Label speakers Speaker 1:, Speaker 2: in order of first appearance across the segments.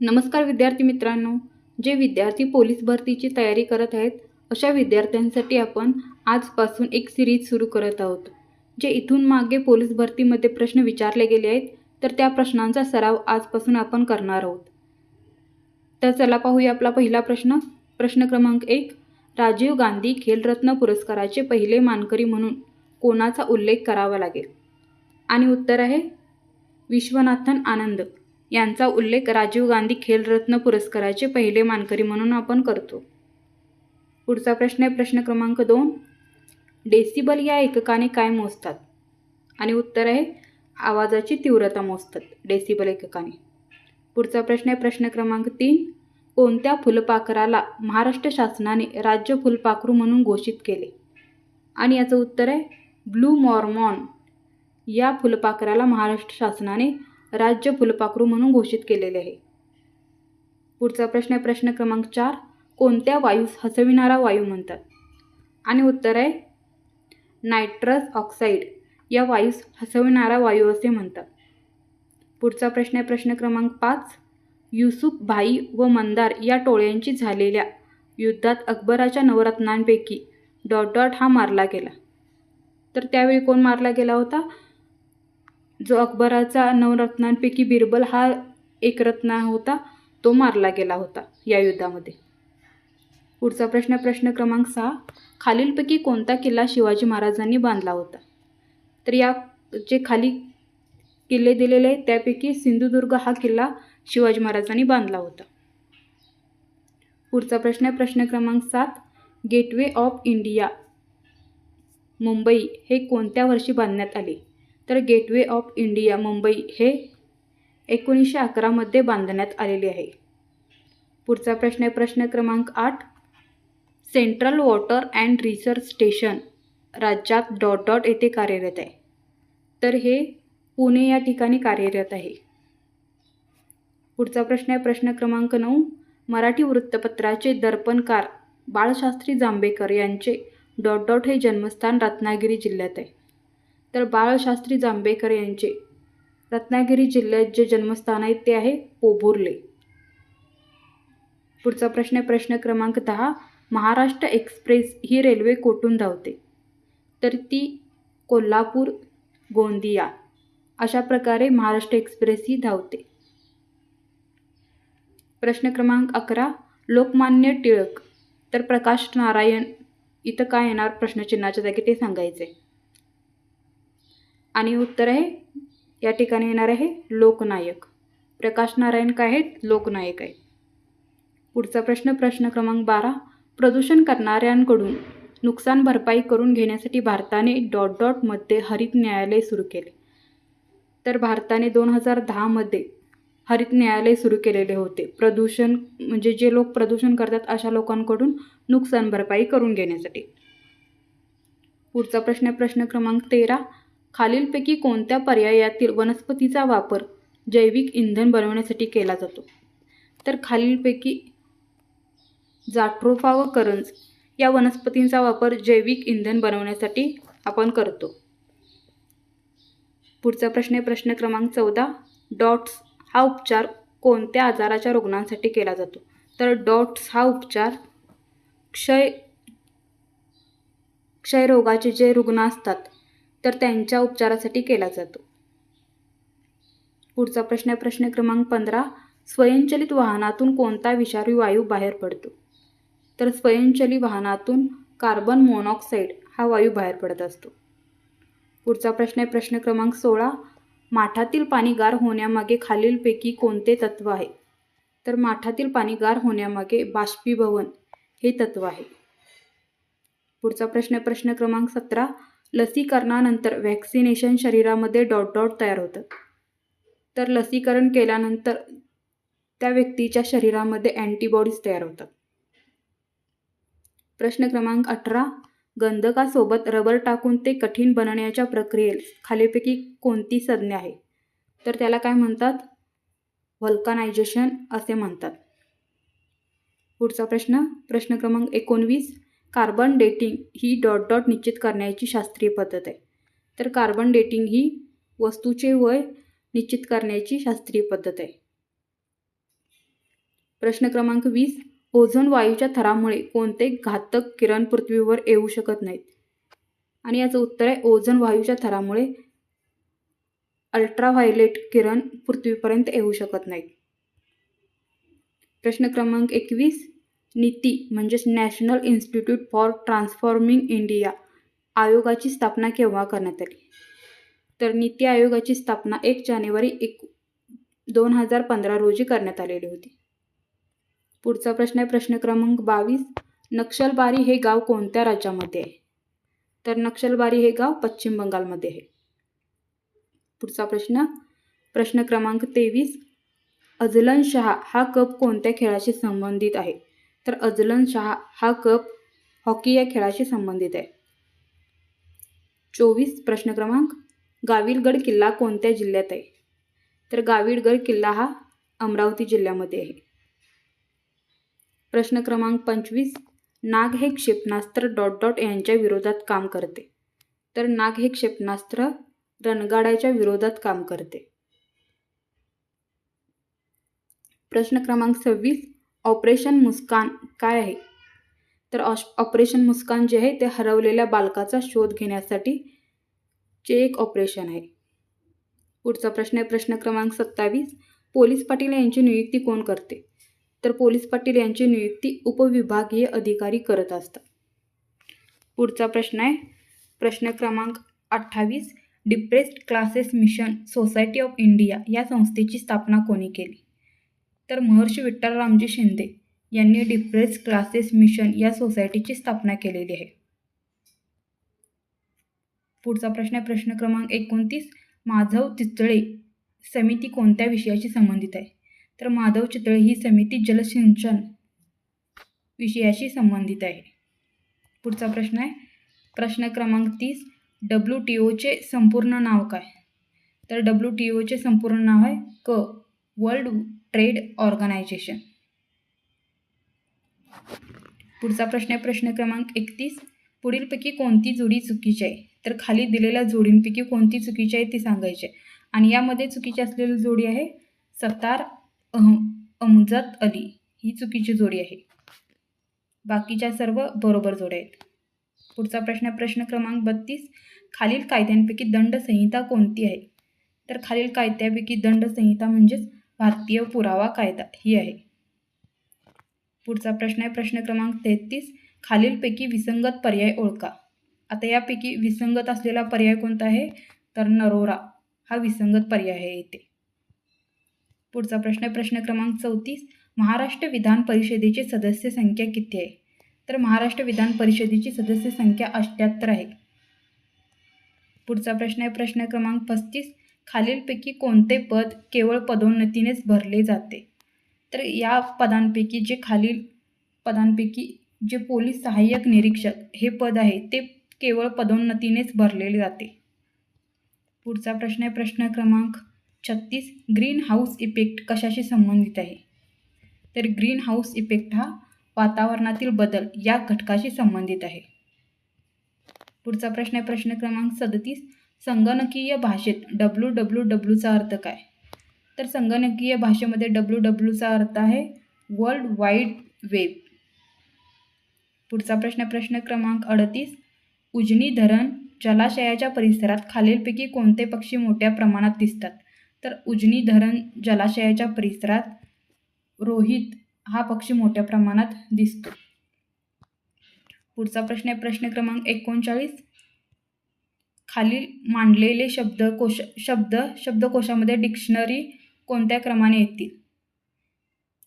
Speaker 1: नमस्कार विद्यार्थी मित्रांनो. जे विद्यार्थी पोलीस भरतीची तयारी करत आहेत अशा विद्यार्थ्यांसाठी आपण आजपासून एक सिरीज सुरू करत आहोत. जे इथून मागे पोलीस भरतीमध्ये प्रश्न विचारले गेले आहेत तर त्या प्रश्नांचा सराव आजपासून आपण करणार आहोत. तर चला पाहूया आपला पहिला प्रश्न. प्रश्न क्रमांक एक राजीव गांधी खेलरत्न पुरस्काराचे पहिले मानकरी म्हणून कोणाचा उल्लेख करावा लागेल? आणि उत्तर आहे विश्वनाथन आनंद. यांचा उल्लेख राजीव गांधी खेलरत्न पुरस्काराचे पहिले मानकरी म्हणून आपण करतो. पुढचा प्रश्न आहे प्रश्न क्रमांक दोन. डेसिबल या एककाने काय मोजतात? आणि उत्तर आहे आवाजाची तीव्रता मोजतात डेसिबल एककाने. पुढचा प्रश्न आहे प्रश्न क्रमांक तीन. कोणत्या फुलपाखराला महाराष्ट्र शासनाने राज्य फुलपाखरू म्हणून घोषित केले? आणि याचं उत्तर आहे ब्लू मॉर्मॉन. या फुलपाखराला महाराष्ट्र शासनाने राज्य फुलपाखरू म्हणून घोषित केलेले आहे. पुढचा प्रश्न आहे प्रश्न क्रमांक चार. कोणत्या वायूस हसविणारा वायू म्हणतात? आणि उत्तर आहे नायट्रस ऑक्साईड. या वायूस हसविणारा वायू असे म्हणतात. पुढचा प्रश्न आहे प्रश्न क्रमांक पाच. युसुफ भाई व मंदार या टोळ्यांची झालेल्या युद्धात अकबराच्या नवरत्नांपैकी डॉट डॉट हा मारला गेला. तर त्यावेळी कोण मारला गेला होता? जो अकबराचा नवरत्नांपैकी बिरबल हा एक रत्न होता तो मारला गेला होता या युद्धामध्ये. पुढचा प्रश्न प्रश्न क्रमांक सहा. खालीलपैकी कोणता किल्ला शिवाजी महाराजांनी बांधला होता? तर या जे खाली किल्ले दिलेले आहेत त्यापैकी सिंधुदुर्ग हा किल्ला शिवाजी महाराजांनी बांधला होता. पुढचा प्रश्न प्रश्न क्रमांक सात. गेटवे ऑफ इंडिया मुंबई हे कोणत्या वर्षी बांधण्यात आले? तर गेटवे ऑफ इंडिया मुंबई हे एकोणीसशे अकरामध्ये बांधण्यात आलेले आहे. पुढचा प्रश्न आहे प्रश्न क्रमांक आठ. Central water and research station राज्यात डॉट डॉट येथे कार्यरत आहे. तर हे पुणे या ठिकाणी कार्यरत आहे. पुढचा प्रश्न आहे प्रश्न क्रमांक नऊ. मराठी वृत्तपत्राचे दर्पणकार बाळशास्त्री जांभेकर यांचे डॉट डॉट हे जन्मस्थान रत्नागिरी जिल्ह्यात आहे. तर बाळशास्त्री जांभेकर यांचे. रत्नागिरी जिल्ह्यात जे जन्मस्थान आहे ते आहे पोभुर्ले. पुढचा प्रश्न आहे प्रश्न क्रमांक दहा. महाराष्ट्र एक्सप्रेस ही रेल्वे कोठून धावते? तर ती कोल्हापूर गोंदिया. अशा प्रकारे महाराष्ट्र एक्सप्रेस ही धावते. प्रश्न क्रमांक अकरा. लोकमान्य टिळक. तर प्रकाश नारायण इथं काय येणार प्रश्नचिन्हाच्या जागी ते सांगायचे आणि उत्तर आहे या ठिकाणी येणार आहे लोकनायक. प्रकाश नारायण काय आहेत लोकनायक आहेत पुढचा प्रश्न प्रश्न क्रमांक बारा. प्रदूषण करणाऱ्यांकडून नुकसान भरपाई करून घेण्यासाठी भारताने डॉट डॉटमध्ये हरित न्यायालय सुरू केले. तर भारताने दोन हजार दहामध्ये हरित न्यायालय सुरू केलेले होते. प्रदूषण म्हणजे जे लोक प्रदूषण करतात अशा लोकांकडून नुकसान भरपाई करून घेण्यासाठी. पुढचा प्रश्न प्रश्न क्रमांक तेरा. खालीलपैकी कोणत्या पर्यायातील वनस्पतीचा वापर जैविक इंधन बनवण्यासाठी केला जातो? तर खालीलपैकी जाट्रोफा व करंज या वनस्पतींचा वापर जैविक इंधन बनवण्यासाठी आपण करतो. पुढचा प्रश्न आहे प्रश्न क्रमांक चौदा. डॉट्स हा उपचार कोणत्या आजाराच्या रुग्णांसाठी केला जातो? तर डॉट्स हा उपचार क्षय क्षयरोगाचे जे रुग्ण असतात तर त्यांच्या उपचारासाठी केला जातो. पुढचा प्रश्न आहे प्रश्न क्रमांक पंधरा. स्वयंचलित वाहनातून कोणता विषारी वायू बाहेर पडतो? तर स्वयंचलित वाहनातून कार्बन मोनॉक्साईड हा वायू बाहेर पडत असतो. पुढचा प्रश्न आहे प्रश्न क्रमांक सोळा. माठातील पाणी गार होण्यामागे खालीलपैकी कोणते तत्व आहे? तर माठातील पाणी गार होण्यामागे बाष्पीभवन हे तत्व आहे. पुढचा प्रश्न प्रश्न क्रमांक सतरा. लसीकरणानंतर व्हॅक्सिनेशन शरीरामध्ये डॉट डॉट तयार होतं. तर लसीकरण केल्यानंतर त्या व्यक्तीच्या शरीरामध्ये अँटीबॉडीज तयार होतात. प्रश्न क्रमांक अठरा गंधकासोबत रबर टाकून ते कठीण बनवण्याच्या प्रक्रियेत खालीपैकी कोणती संज्ञा आहे? तर त्याला काय म्हणतात? व्हल्कनायझेशन असे म्हणतात. पुढचा प्रश्न प्रश्न क्रमांक एकोणवीस कार्बन डेटिंग ही डॉट डॉट निश्चित करण्याची शास्त्रीय पद्धत आहे. तर कार्बन डेटिंग ही वस्तूचे वय निश्चित करण्याची शास्त्रीय पद्धत आहे. प्रश्न क्रमांक वीस ओझोन वायूच्या थरामुळे कोणते घातक किरण पृथ्वीवर येऊ शकत नाहीत? आणि याचं उत्तर आहे ओझोन वायूच्या थरामुळे अल्ट्राव्हायलेट किरण पृथ्वीपर्यंत येऊ शकत नाहीत. प्रश्न क्रमांक एकवीस नीती म्हणजेच national institute for transforming India आयोगाची स्थापना केव्हा करण्यात आली? तर नीती आयोगाची स्थापना एक जानेवारी एक दोन हजार पंधरा रोजी करण्यात आलेली होती. पुढचा प्रश्न आहे प्रश्न क्रमांक बावीस. नक्षलबारी हे गाव कोणत्या राज्यामध्ये आहे? तर नक्षलबारी हे गाव पश्चिम बंगालमध्ये आहे. पुढचा प्रश्न प्रश्न क्रमांक तेवीस. अजलन शहा हा कप कोणत्या खेळाशी संबंधित आहे? तर अजलन शाह हा कप हॉकी या खेळाशी संबंधित आहे. चोवीस प्रश्न क्रमांक गाविलगड किल्ला कोणत्या जिल्ह्यात आहे? तर गाविलगड किल्ला हा अमरावती जिल्ह्यामध्ये आहे. प्रश्न क्रमांक पंचवीस नाग हे क्षेपणास्त्र डॉट डॉट यांच्या विरोधात काम करते. तर नाग हे क्षेपणास्त्र रणगाड्याच्या विरोधात काम करते. प्रश्न क्रमांक सव्वीस ऑपरेशन मुस्कान काय आहे? तर ऑपरेशन मुस्कान जे आहे ते हरवलेल्या बालकाचा शोध घेण्यासाठी चे एक ऑपरेशन आहे. पुढचा प्रश्न आहे प्रश्न क्रमांक सत्तावीस. पोलीस पाटील यांची नियुक्ती कोण करते? तर पोलीस पाटील यांची नियुक्ती उपविभागीय अधिकारी करत असतात. पुढचा प्रश्न आहे प्रश्न क्रमांक अठ्ठावीस. Depressed classes mission society of India या संस्थेची स्थापना कोणी केली? तर महर्षी विठ्ठलरामजी शिंदे यांनी डिप्रेस क्लासेस मिशन या सोसायटीची स्थापना केलेली आहे. पुढचा प्रश्न आहे प्रश्न क्रमांक एकोणतीस. माधव चितळे समिती कोणत्या विषयाशी संबंधित आहे? तर माधव चितळे ही समिती जलसिंचन विषयाशी संबंधित आहे. पुढचा प्रश्न आहे प्रश्न क्रमांक तीस. डब्ल्यू टी ओचे संपूर्ण नाव काय? तर डब्ल्यू टी ओचे संपूर्ण नाव आहे क. World trade organisation. पुढचा प्रश्न आहे प्रश्न क्रमांक एकतीस. पुढीलपैकी कोणती जोडी चुकीची आहे? तर खाली दिलेल्या जोडींपैकी कोणती चुकीची आहे ती सांगायची आणि यामध्ये चुकीची असलेली जोडी आहे सत्तार अहम अमजद अली. ही चुकीची जोडी आहे. बाकीच्या सर्व बरोबर जोड्या आहेत. पुढचा प्रश्न प्रश्न क्रमांक बत्तीस. खालील कायद्यांपैकी दंड संहिता कोणती आहे? तर खालील कायद्यापैकी दंड संहिता म्हणजेच भारतीय पुरावा कायदा ही आहे. पुढचा प्रश्न आहे प्रश्न क्रमांक तेहतीस. खालीलपैकी विसंगत पर्याय ओळखा. आता यापैकी विसंगत असलेला पर्याय कोणता आहे? तर नरोरा. हा विसंगत पर्याय आहे येथे पुढचा प्रश्न आहे प्रश्न क्रमांक चौतीस. महाराष्ट्र विधान परिषदेची सदस्य संख्या किती आहे? तर महाराष्ट्र विधान परिषदेची सदस्य संख्या अठ्ठ्याहत्तर आहे. पुढचा प्रश्न आहे प्रश्न क्रमांक पस्तीस. खालीलपैकी कोणते पद केवळ पदोन्नतीनेच भरले जाते? तर या पदांपैकी जे खालील पदांपैकी जे पोलीस सहाय्यक निरीक्षक हे पद आहे ते केवळ पदोन्नतीनेच भरलेले जाते. पुढचा प्रश्न आहे प्रश्न क्रमांक छत्तीस. ग्रीन हाऊस इफेक्ट कशाशी संबंधित आहे? तर ग्रीन हाऊस इफेक्ट हा वातावरणातील बदल या घटकाशी संबंधित आहे. पुढचा प्रश्न आहे प्रश्न क्रमांक सदतीस. संगणकीय भाषेत डब्ल्यू डब्ल्यू डब्ल्यूचा अर्थ काय? तर संगणकीय भाषेमध्ये डब्ल्यू डब्ल्यूचा अर्थ आहे वर्ल्ड वाईड वेब. पुढचा प्रश्न प्रश्न क्रमांक अडतीस. उजनी धरण जलाशयाच्या परिसरात खालीलपैकी कोणते पक्षी मोठ्या प्रमाणात दिसतात? तर उजनी धरण जलाशयाच्या परिसरात रोहित हा पक्षी मोठ्या प्रमाणात दिसतो. पुढचा प्रश्न आहे प्रश्न क्रमांक एकोणचाळीस. खालील मांडलेले शब्दकोश शब्द शब्दकोशामध्ये डिक्शनरी कोणत्या क्रमाने येतील?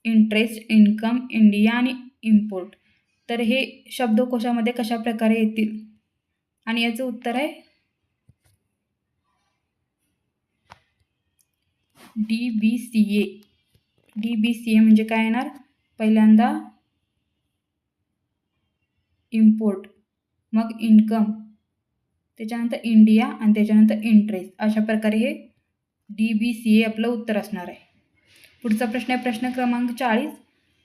Speaker 1: इंटरेस्ट इन्कम इंडिया आणि इम्पोर्ट. तर हे शब्दकोशामध्ये कशा प्रकारे येतील? आणि याचं उत्तर आहे? D B C A. D B C A म्हणजे काय येणार? पहिल्यांदा इम्पोर्ट. मग इन्कम. त्याच्यानंतर इंडिया आणि त्याच्यानंतर इंटरेस्ट अशा प्रकारे हे डी बी सी ए आपलं उत्तर असणार आहे. पुढचा प्रश्न आहे प्रश्न क्रमांक चाळीस.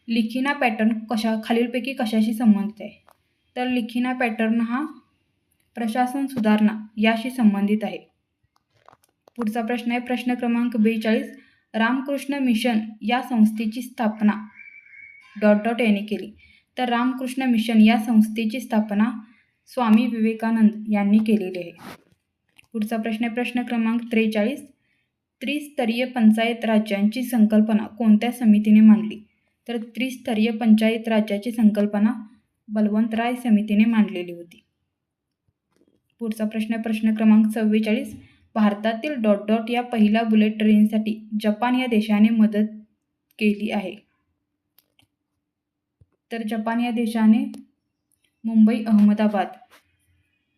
Speaker 1: लिखिना पॅटर्न कशा खालीलपैकी कशाशी संबंधित आहे? तर लिखिना पॅटर्न हा प्रशासन सुधारणा याशी संबंधित आहे. पुढचा प्रश्न आहे प्रश्न क्रमांक बेचाळीस. रामकृष्ण मिशन या संस्थेची स्थापना. डॉट डॉट यांनी केली. तर रामकृष्ण मिशन या संस्थेची स्थापना स्वामी विवेकानंद यांनी केलेले आहे. पुढचा प्रश्न आहे प्रश्न क्रमांक त्रेचाळीस. त्रिस्तरीय पंचायत राज्यांची संकल्पना कोणत्या समितीने मांडली? तर त्रिस्तरीय पंचायत राज्याची संकल्पना बलवंतराय समितीने मांडलेली होती. पुढचा प्रश्न प्रश्न क्रमांक चव्वेचाळीस भारतातील डॉट डॉट या पहिल्या बुलेट ट्रेनसाठी जपान या देशाने मदत केली आहे. तर जपान या देशाने मुंबई अहमदाबाद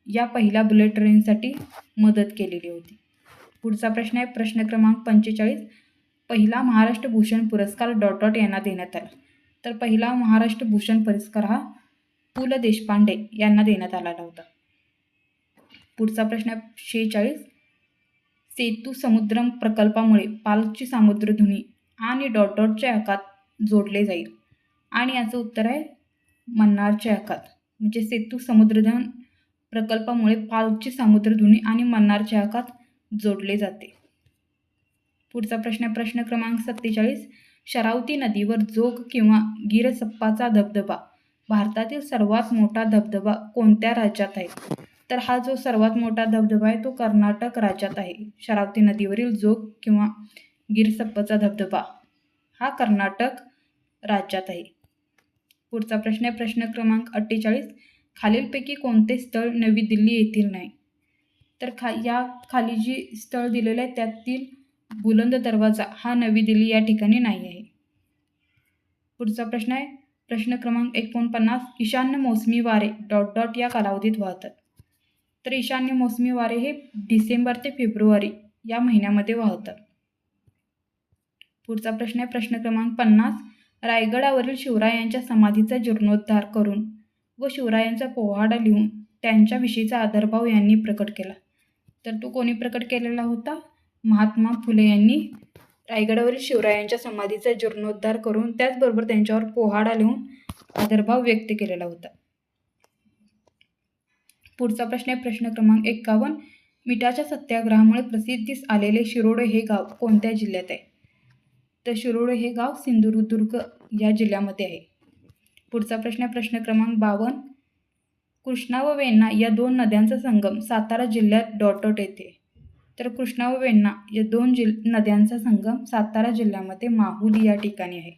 Speaker 1: या पहिल्या बुलेट ट्रेनसाठी मदत केलेली होती. पुढचा प्रश्न आहे प्रश्न क्रमांक पंचेचाळीस. पहिला महाराष्ट्र भूषण पुरस्कार डॉट डॉट यांना देण्यात आला. तर पहिला महाराष्ट्र भूषण पुरस्कार हा पु ल देशपांडे यांना देण्यात आलेला होता. पुढचा प्रश्न आहे शेहेचाळीस. सेतू समुद्रम प्रकल्पामुळे पालकची सामुद्रधुनी आणि डॉट डॉटच्या आकात जोडले जाईल. आणि याचं उत्तर आहे मन्नारच्या आकात म्हणजे सेतू समुद्रधन प्रकल्पामुळे पालकची सामुद्रधुनी आणि मन्नारच्या आकात जोडले जाते. पुढचा प्रश्न आहे प्रश्न क्रमांक सत्तेचाळीस. शरावती नदीवर जोग किंवा गिरसप्पाचा धबधबा. भारतातील सर्वात मोठा धबधबा कोणत्या राज्यात आहे? तर हा जो सर्वात मोठा धबधबा आहे तो कर्नाटक राज्यात आहे. शरावती नदीवरील जोग किंवा गिरसप्पाचा धबधबा हा कर्नाटक राज्यात आहे. पुढचा प्रश्न आहे. प्रश्न क्रमांक अठ्ठेचाळीस. खालीलपैकी कोणते स्थळ नवी दिल्ली येथील नाही? तर खा या खाली जी स्थळ दिलेलं आहे त्यातील बुलंद दरवाजा हा नवी दिल्ली या ठिकाणी नाही आहे. पुढचा प्रश्न आहे. प्रश्न क्रमांक एकोणपन्नास. ईशान्य मोसमी वारे डॉट डॉट या कालावधीत वाहतात. तर ईशान्य मोसमी वारे हे डिसेंबर ते फेब्रुवारी या महिन्यामध्ये वाहतात. पुढचा प्रश्न आहे. प्रश्न क्रमांक पन्नास. रायगडावरील शिवरायांच्या समाधीचा जीर्णोद्धार करून व शिवरायांचा पोवाडा लिहून त्यांच्याविषयीचा आदरभाव यांनी प्रकट केला. तर तो कोणी प्रकट केलेला होता? महात्मा फुले यांनी रायगडावरील शिवरायांच्या समाधीचा जीर्णोद्धार करून त्याचबरोबर त्यांच्यावर पोहाडा लिहून आदरभाव व्यक्त केलेला होता. पुढचा प्रश्न आहे प्रश्न क्रमांक एक्कावन्न मिठाच्या सत्याग्रहामुळे प्रसिद्धीस आलेले शिरोडे हे गाव कोणत्या जिल्ह्यात आहे? तर शिरोळ हे गाव सिंधुदुर्ग या जिल्ह्यामध्ये आहे. पुढचा प्रश्न आहे प्रश्न क्रमांक बावन्न कृष्णा व वेण्णा या दोन नद्यांचा संगम सातारा जिल्ह्यात डॉटॉट येते येथे. तर कृष्णा व वेण्णा या दोन जिल नद्यांचा संगम सातारा जिल्ह्यामध्ये माहुली या ठिकाणी आहे.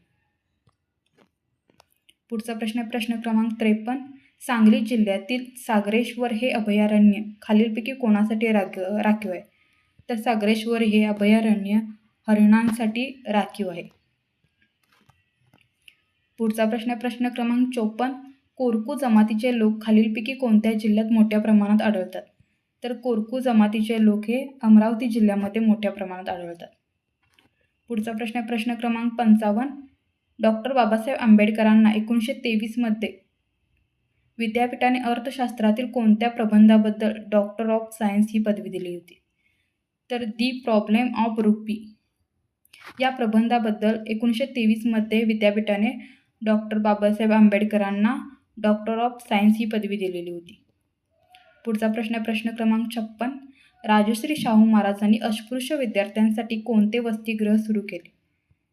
Speaker 1: पुढचा प्रश्न आहे प्रश्न क्रमांक त्रेपन्न. सांगली जिल्ह्यातील सागरेश्वर हे अभयारण्य खालीलपैकी कोणासाठी राख राखीव आहे? तर सागरेश्वर हे अभयारण्य हरिणांसाठी राखीव आहे. पुढचा प्रश्न आहे प्रश्न क्रमांक चोपन्न. कोरकू जमातीचे लोक खालीलपैकी कोणत्या जिल्ह्यात मोठ्या प्रमाणात आढळतात? तर कोरकू जमातीचे लोक हे अमरावती जिल्ह्यामध्ये मोठ्या प्रमाणात आढळतात. पुढचा प्रश्न आहे प्रश्न क्रमांक पंचावन्न. डॉक्टर बाबासाहेब आंबेडकरांना एकोणीसशे तेवीसमध्ये विद्यापीठाने अर्थशास्त्रातील कोणत्या प्रबंधाबद्दल डॉक्टर ऑफ सायन्स ही पदवी दिली होती? तर दी प्रॉब्लेम ऑफ रुपी. या प्रबंधाबद्दल एकोणीसशे तेवीसमध्ये विद्यापीठाने डॉक्टर बाबासाहेब आंबेडकरांना डॉक्टर ऑफ सायन्स ही पदवी दिलेली होती. पुढचा प्रश्न प्रश्न क्रमांक छप्पन. राजश्री शाहू महाराजांनी अस्पृश्य विद्यार्थ्यांसाठी कोणते वसतिगृह सुरू केले?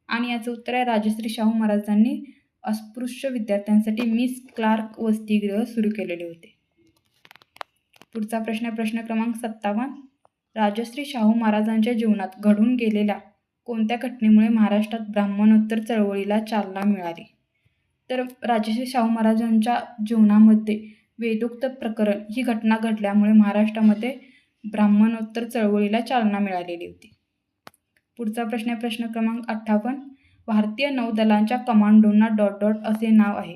Speaker 1: आणि याचं उत्तर आहे राजश्री शाहू महाराजांनी अस्पृश्य विद्यार्थ्यांसाठी मिस क्लार्क वसतिगृह सुरू केलेले होते. पुढचा प्रश्न आहे प्रश्न क्रमांक सत्तावन्न. राजश्री शाहू महाराजांच्या जीवनात घडून गेलेल्या कोणत्या घटनेमुळे महाराष्ट्रात ब्राह्मणोत्तर चळवळीला चालना मिळाली? तर राजश्री शाहू महाराजांच्या जीवनामध्ये वेदोक्त प्रकरण ही घटना घडल्यामुळे महाराष्ट्रामध्ये ब्राह्मणोत्तर चळवळीला चालना मिळालेली होती. पुढचा प्रश्न आहे प्रश्न क्रमांक अठ्ठावन्न. भारतीय नौदलांच्या कमांडोंना डॉट डॉट असे नाव आहे.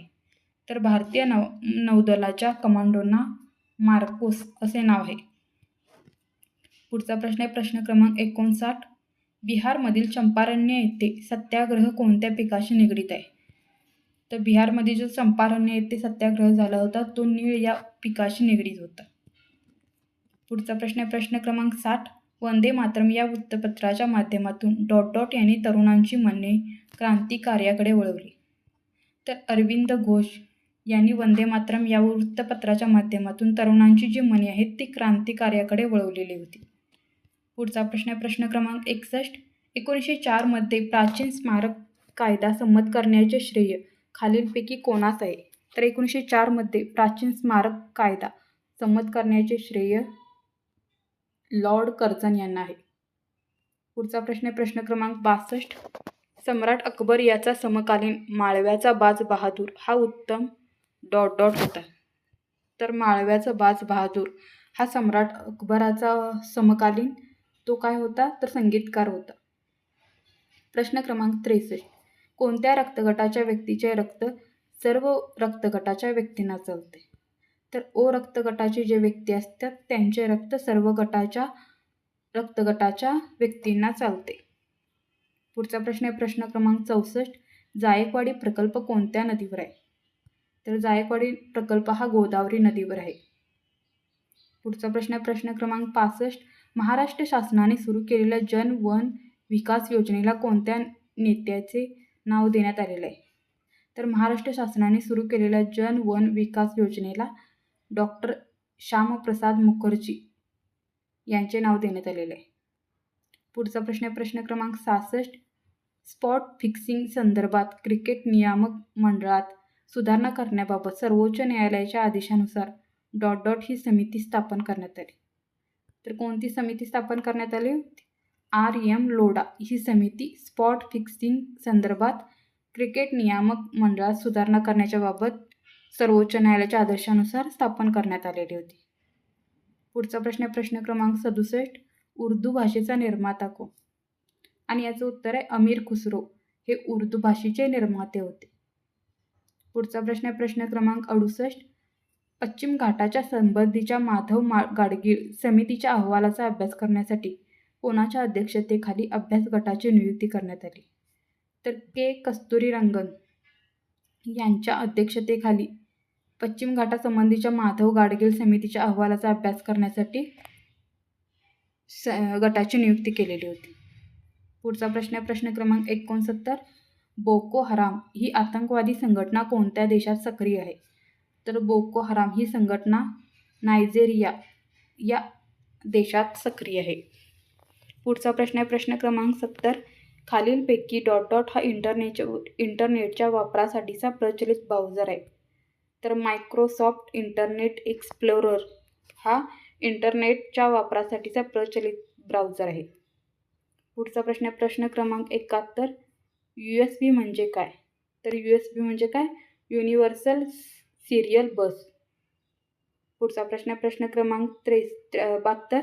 Speaker 1: तर भारतीय नौ नौदलाच्या कमांडोंना मार्कोस असे नाव आहे. पुढचा प्रश्न आहे प्रश्न क्रमांक एकोणसाठ. बिहारमधील चंपारण्य येथे सत्याग्रह कोणत्या पिकाशी निगडीत आहे? तर बिहारमध्ये जो चंपारण्य येथे सत्याग्रह झाला होता तो नीळ या पिकाशी निगडीत होता. पुढचा प्रश्न आहे प्रश्न क्रमांक साठ. वंदे मातरम या वृत्तपत्राच्या माध्यमातून डॉट डॉट यांनी तरुणांची मने क्रांती कार्याकडे वळवली. तर अरविंद घोष यांनी वंदे मातरम या वृत्तपत्राच्या माध्यमातून तरुणांची जी मने आहेत ती क्रांती कार्याकडे वळवलेली होती. पुढचा प्रश्न आहे प्रश्न क्रमांक एकसष्ट एकोणीसशे चारमध्ये प्राचीन स्मारक कायदा संमत करण्याचे श्रेय खालीलपैकी कोणास आहे? तर एकोणीसशे चारमध्ये प्राचीन स्मारक कायदा संमत करण्याचे श्रेय लॉर्ड कर्जन यांना आहे. पुढचा प्रश्न आहे प्रश्न क्रमांक बासष्ट सम्राट अकबर याचा समकालीन माळव्याचा बाज बहादूर हा उत्तम डॉट डॉट होता. तर माळव्याचा बाज बहादूर हा सम्राट अकबराचा समकालीन तो काय होता? तर संगीतकार होता. प्रश्न क्रमांक त्रेसष्ट. कोणत्या रक्तगटाच्या व्यक्तीचे रक्त सर्व रक्तगटाच्या व्यक्तींना चालते? तर ओ रक्तगटाचे जे व्यक्ती असतात त्यांचे रक्त सर्व गटाच्या रक्तगटाच्या व्यक्तींना चालते. पुढचा प्रश्न आहे प्रश्न क्रमांक चौसष्ट. जायकवाडी प्रकल्प कोणत्या नदीवर आहे? तर जायकवाडी प्रकल्प हा गोदावरी नदीवर आहे. पुढचा प्रश्न आहे प्रश्न क्रमांक पासष्ट. महाराष्ट्र शासनाने सुरू केलेल्या जन वन विकास योजनेला कोणत्या नेत्याचे नाव देण्यात आलेलं आहे? तर महाराष्ट्र शासनाने सुरू केलेल्या जन वन विकास योजनेला डॉक्टर श्यामप्रसाद मुखर्जी यांचे नाव देण्यात आलेले आहे. पुढचा प्रश्न आहे प्रश्न क्रमांक सहासष्ट. स्पॉट फिक्सिंग संदर्भात क्रिकेट नियामक मंडळात सुधारणा करण्याबाबत सर्वोच्च न्यायालयाच्या आदेशानुसार डॉट डॉट ही समिती स्थापन करण्यात आली. तर कोणती समिती स्थापन करण्यात आली होती? आर. एम. लोडा ही समिती स्पॉट फिक्सिंग संदर्भात क्रिकेट नियामक मंडळात सुधारणा करण्याच्या बाबत सर्वोच्च न्यायालयाच्या आदर्शानुसार स्थापन करण्यात आलेली होती. पुढचा प्रश्न आहे प्रश्न क्रमांक सदुसष्ट. उर्दू भाषेचा निर्माता कोण? आणि याचं उत्तर आहे अमीर खुसरो. हे उर्दू भाषेचे निर्माते होते. पुढचा प्रश्न आहे प्रश्न क्रमांक अडुसष्ट. पश्चिम घाटाच्या संबंधीच्या माधव मा गाडगीळ समितीच्या अहवालाचा अभ्यास करण्यासाठी कोणाच्या अध्यक्षतेखाली अभ्यास गटाची नियुक्ती करण्यात आली? तर के. कस्तुरी रंगन यांच्या अध्यक्षतेखाली पश्चिम घाटासंबंधीच्या माधव गाडगीळ समितीच्या अहवालाचा अभ्यास करण्यासाठी स गटाची नियुक्ती केलेली होती. पुढचा प्रश्न आहे प्रश्न क्रमांक एकोणसत्तर. बोको हराम ही आतंकवादी संघटना कोणत्या देशात सक्रिय आहे? तर बोको हराम ही संघटना नायजेरिया या देशात सक्रिय आहे. पुढचा प्रश्न आहे प्रश्न क्रमांक सत्तर. खालीलपैकी डॉट डॉट हा इंटरनेटच्या इंटरनेटच्या वापरासाठीचा प्रचलित ब्राउझर आहे. तर मायक्रोसॉफ्ट इंटरनेट एक्सप्लोरर हा इंटरनेटच्या वापरासाठीचा प्रचलित ब्राउझर आहे. पुढचा प्रश्न आहे प्रश्न क्रमांक एकाहत्तर. यू एस बी म्हणजे काय? तर यू एस बी म्हणजे काय? Universal serial bus. पुढचा प्रश्न आहे प्रश्न क्रमांक त्रेस बहात्तर.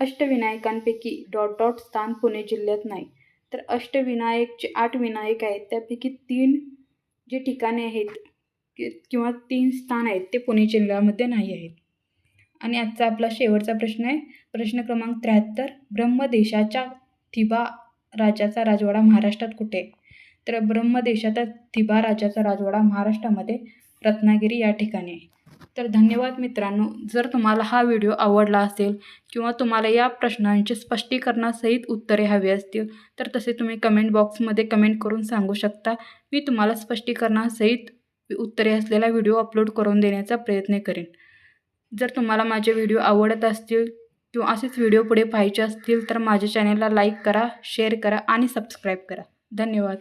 Speaker 1: अष्टविनायकांपैकी डॉट डॉट स्थान पुणे जिल्ह्यात नाही. तर अष्टविनायक जे आठ विनायक आहेत. त्यापैकी तीन जे ठिकाणे आहेत किंवा तीन स्थान आहेत ते पुणे जिल्ह्यामध्ये नाही आहेत. आणि आजचा आपला शेवटचा प्रश्न आहे. प्रश्न क्रमांक त्र्याहत्तर. ब्रह्मदेशाच्या थिबा राजाचा राजवाडा महाराष्ट्रात कुठे? तर ब्रह्मदेशाचा थिबा राजाचा राजवाडा महाराष्ट्रामध्ये रत्नागिरी या ठिकाणी. आहे तर धन्यवाद मित्रांनो. जर तुम्हाला हा व्हिडिओ आवडला असेल किंवा तुम्हाला या प्रश्नांचे स्पष्टीकरणासहित उत्तरे हवी असतील तर तसे तुम्ही कमेंट बॉक्समध्ये कमेंट करून सांगू शकता. मी तुम्हाला स्पष्टीकरणासहित उत्तरे असलेला व्हिडिओ अपलोड करून देण्याचा प्रयत्न करेन. जर तुम्हाला माझे व्हिडिओ आवडत असतील किंवा असेच व्हिडिओ पुढे पाहायचे असतील तर माझ्या चॅनेलला लाईक करा शेअर करा आणि सबस्क्राईब करा. धन्यवाद.